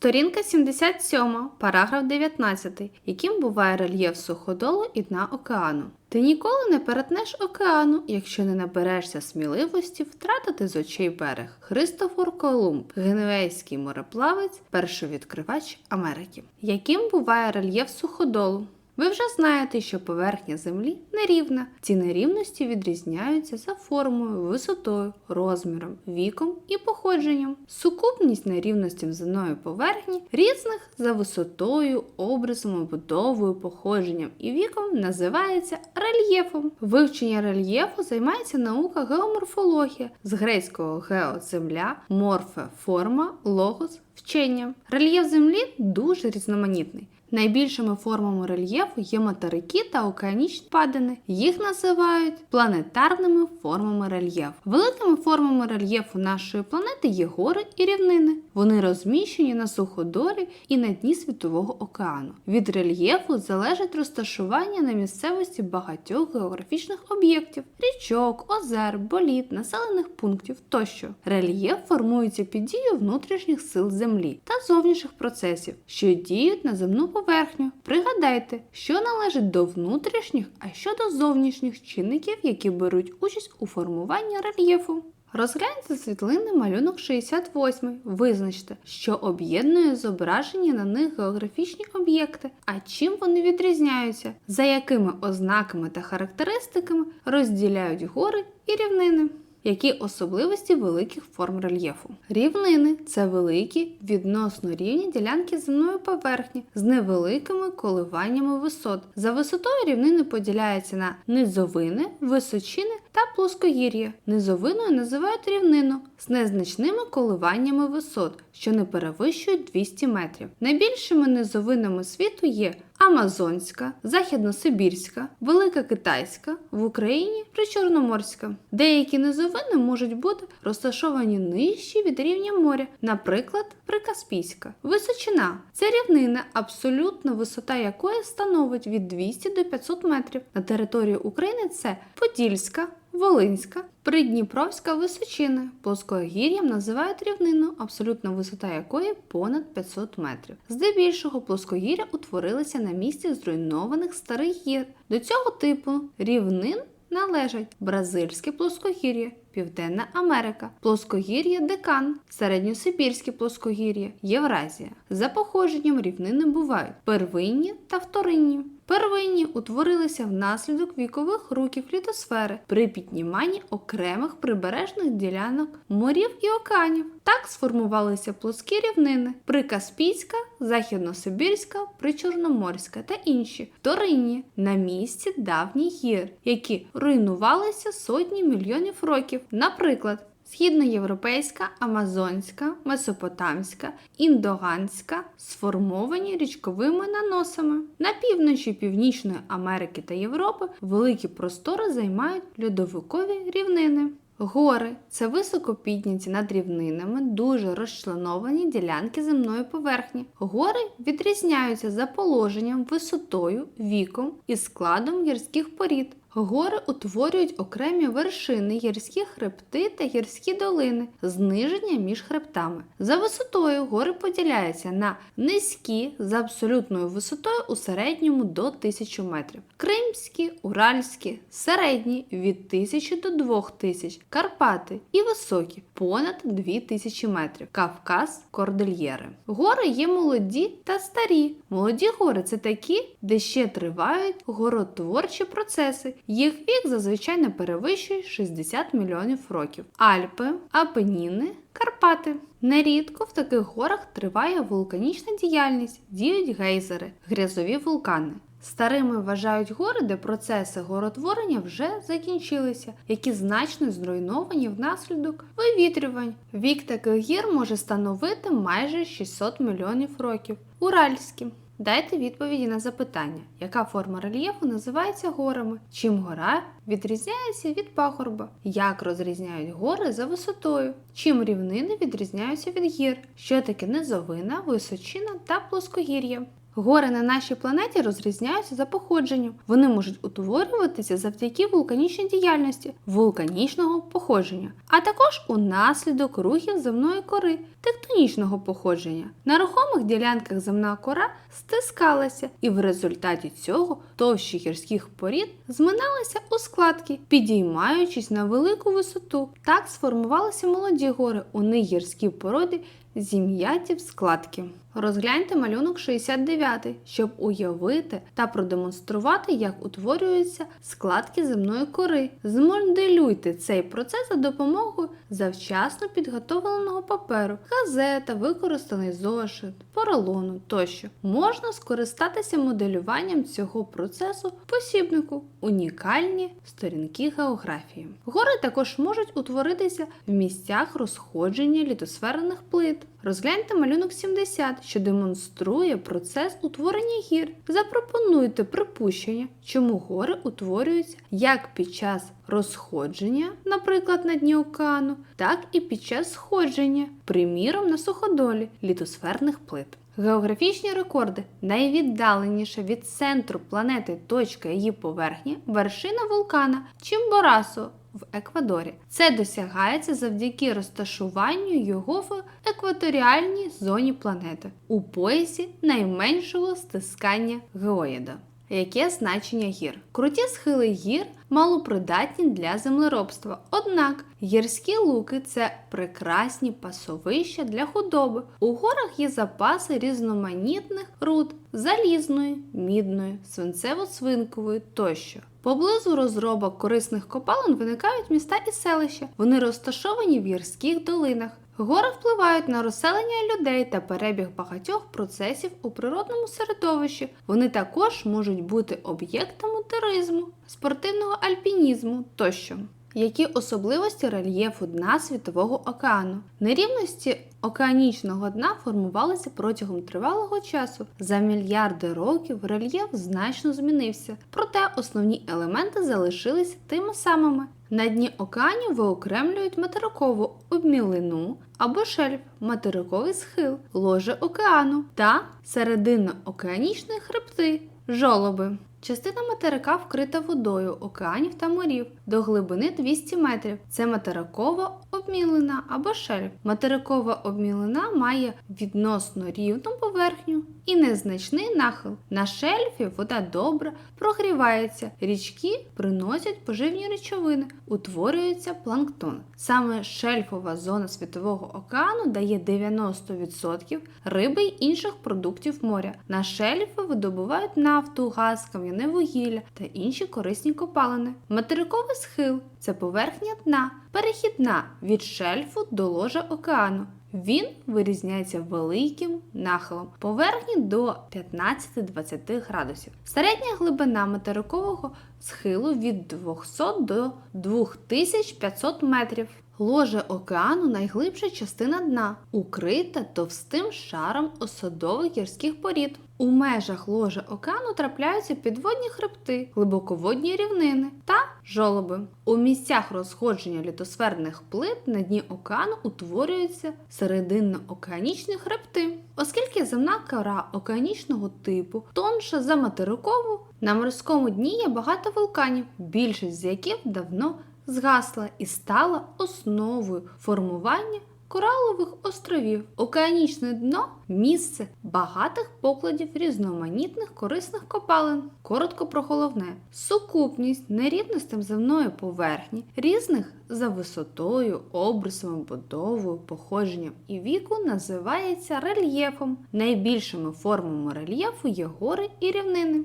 Сторінка 77, параграф 19, яким буває рельєф суходолу і дна океану. Ти ніколи не перетнеш океану, якщо не наберешся сміливості втратити з очей берег. Христофор Колумб, генуейський мореплавець, першовідкривач Америки. Яким буває рельєф суходолу? Ви вже знаєте, що поверхня Землі нерівна. Ці нерівності відрізняються за формою, висотою, розміром, віком і походженням. Сукупність нерівностей земної поверхні різних за висотою, образом, будовою, походженням і віком називається рельєфом. Вивчення рельєфу займається наука геоморфологія з грецького гео земля, морфе форма, логос вчення. Рельєф Землі дуже різноманітний. Найбільшими формами рельєфу є материки та океанічні падини. Їх називають планетарними формами рельєфу. Великими формами рельєфу нашої планети є гори і рівнини. Вони розміщені на суходолі і на дні Світового океану. Від рельєфу залежить розташування на місцевості багатьох географічних об'єктів: річок, озер, боліт, населених пунктів тощо. Рельєф формується під дією внутрішніх сил Землі та зовнішніх процесів, що діють на земну поверхню. Пригадайте, що належить до внутрішніх, а що до зовнішніх чинників, які беруть участь у формуванні рельєфу. Розгляньте світлини малюнок 68. Визначте, що об'єднує зображені на них географічні об'єкти, а чим вони відрізняються, за якими ознаками та характеристиками розділяють гори і рівнини. Які особливості великих форм рельєфу? Рівнини це великі відносно рівні ділянки земної поверхні з невеликими коливаннями висот. За висотою рівнини поділяються на низовини, височини та плоскогір'я. Низовиною називають рівнину з незначними коливаннями висот, що не перевищують 200 метрів. Найбільшими низовинами світу є Амазонська, Західносибірська, Велика Китайська, в Україні Причорноморська. Деякі низовини можуть бути розташовані нижче від рівня моря, наприклад, Прикаспійська. Височина це рівнина, абсолютна висота якої становить від 200 до 500 метрів. На території України це Подільська, Волинська, Придніпровська височина. Плоскогір'ям називають рівнину, абсолютна висота якої понад 500 метрів. Здебільшого плоскогір'я утворилися на місці зруйнованих старих гір. До цього типу рівнин належать Бразильське плоскогір'я, Південна Америка, плоскогір'я Декан, середньосибірське плоскогір'я, Євразія. За походженням рівнини бувають первинні та вторинні. Первинні утворилися внаслідок вікових руків літосфери при підніманні окремих прибережних ділянок морів і океанів. Так сформувалися плоскі рівнини Прикаспійська, Західносибірська, Причорноморська та інші вторинні на місці давніх гір, які руйнувалися сотні мільйонів років. Наприклад, Східноєвропейська, Амазонська, Месопотамська, Індоганська сформовані річковими наносами. На півночі Північної Америки та Європи великі простори займають льодовикові рівнини. Гори це високо підняті над рівнинами, дуже розчленовані ділянки земної поверхні. Гори відрізняються за положенням, висотою, віком і складом гірських порід. Гори утворюють окремі вершини, гірські хребти та гірські долини, зниження між хребтами. За висотою гори поділяються на низькі за абсолютною висотою у середньому до 1000 метрів, кримські, уральські, середні від 1000 до 2000, Карпати і високі понад 2000 метрів, Кавказ, Кордильєри. Гори є молоді та старі. Молоді гори це такі, де ще тривають горотворчі процеси. Їх вік зазвичай не перевищує 60 мільйонів років. Альпи, Апеніни, Карпати. Нерідко в таких горах триває вулканічна діяльність, діють гейзери, грязові вулкани. Старими вважають гори, де процеси горотворення вже закінчилися, які значно зруйновані внаслідок вивітрювань. Вік таких гір може становити майже 600 мільйонів років. Уральські. Дайте відповіді на запитання, яка форма рельєфу називається горами, чим гора відрізняється від пагорба, як розрізняють гори за висотою, чим рівнини відрізняються від гір, що таке низовина, височина та плоскогір'я. Гори на нашій планеті розрізняються за походженням. Вони можуть утворюватися завдяки вулканічній діяльності вулканічного походження, а також унаслідок рухів земної кори тектонічного походження. На рухомих ділянках земна кора стискалася, і в результаті цього товщі гірських порід зминалися у складки, підіймаючись на велику висоту. Так сформувалися молоді гори. У них гірські породи зім'яті в складки. Розгляньте малюнок 69, щоб уявити та продемонструвати, як утворюються складки земної кори. Змоделюйте цей процес за допомогою завчасно підготовленого паперу, газета, використаний зошит, поролону тощо. Можна скористатися моделюванням цього процесу посібнику унікальні сторінки географії. Гори також можуть утворитися в місцях розходження літосферних плит. Розгляньте малюнок 70, що демонструє процес утворення гір. Запропонуйте припущення, чому гори утворюються як під час розходження, наприклад, на дні океану, так і під час сходження, приміром на суходолі літосферних плит. Географічні рекорди найвіддаленіша від центру планети точка її поверхні вершина вулкана Чимборасо в Еквадорі. Це досягається завдяки розташуванню його в екваторіальній зоні планети у поясі найменшого стискання геоїда. Яке значення гір? Круті схили гір малопридатні для землеробства. Однак гірські луки це прекрасні пасовища для худоби. У горах є запаси різноманітних руд залізної, мідної, свинцево-свинкової тощо. Поблизу розробок корисних копалин виникають міста і селища. Вони розташовані в гірських долинах. Гори впливають на розселення людей та перебіг багатьох процесів у природному середовищі. Вони також можуть бути об'єктами туризму, спортивного альпінізму тощо. Які особливості рельєфу дна Світового океану? Нерівності океанічного дна формувалися протягом тривалого часу. За мільярди років рельєф значно змінився, проте основні елементи залишилися тими самими. На дні океанів виокремлюють материкову обмілину або шельф, материковий схил, ложе океану та серединно-океанічні хребти, жолоби. Частина материка вкрита водою океанів та морів до глибини 200 метрів. Це материкова обмілина або шельф. Материкова обмілина має відносно рівну поверхню і незначний нахил. На шельфі вода добре прогрівається, річки приносять поживні речовини, утворюється планктон. Саме шельфова зона Світового океану дає 90% риби й інших продуктів моря. На шельфи видобувають нафту, газ, кам'яне вугілля та інші корисні копалини. Материковий схил це поверхня дна, перехідна від шельфу до ложа океану. Він вирізняється великим нахилом поверхні до 15-20 градусів. Середня глибина материкового схилу від 200 до 2500 метрів. Ложе океану найглибша частина дна, укрита товстим шаром осадових гірських порід. У межах ложа океану трапляються підводні хребти, глибоководні рівнини та жолоби. У місцях розходження літосферних плит на дні океану утворюються серединно-океанічні хребти. Оскільки земна кора океанічного типу тонша за материкову, на морському дні є багато вулканів, більшість з яких давно згасла і стала основою формування коралових островів. Океанічне дно місце багатих покладів різноманітних корисних копалин. Коротко про головне: сукупність нерівностей земної поверхні, різних за висотою, обрисами, будовою, походженням і віку називається рельєфом. Найбільшими формами рельєфу є гори і рівнини.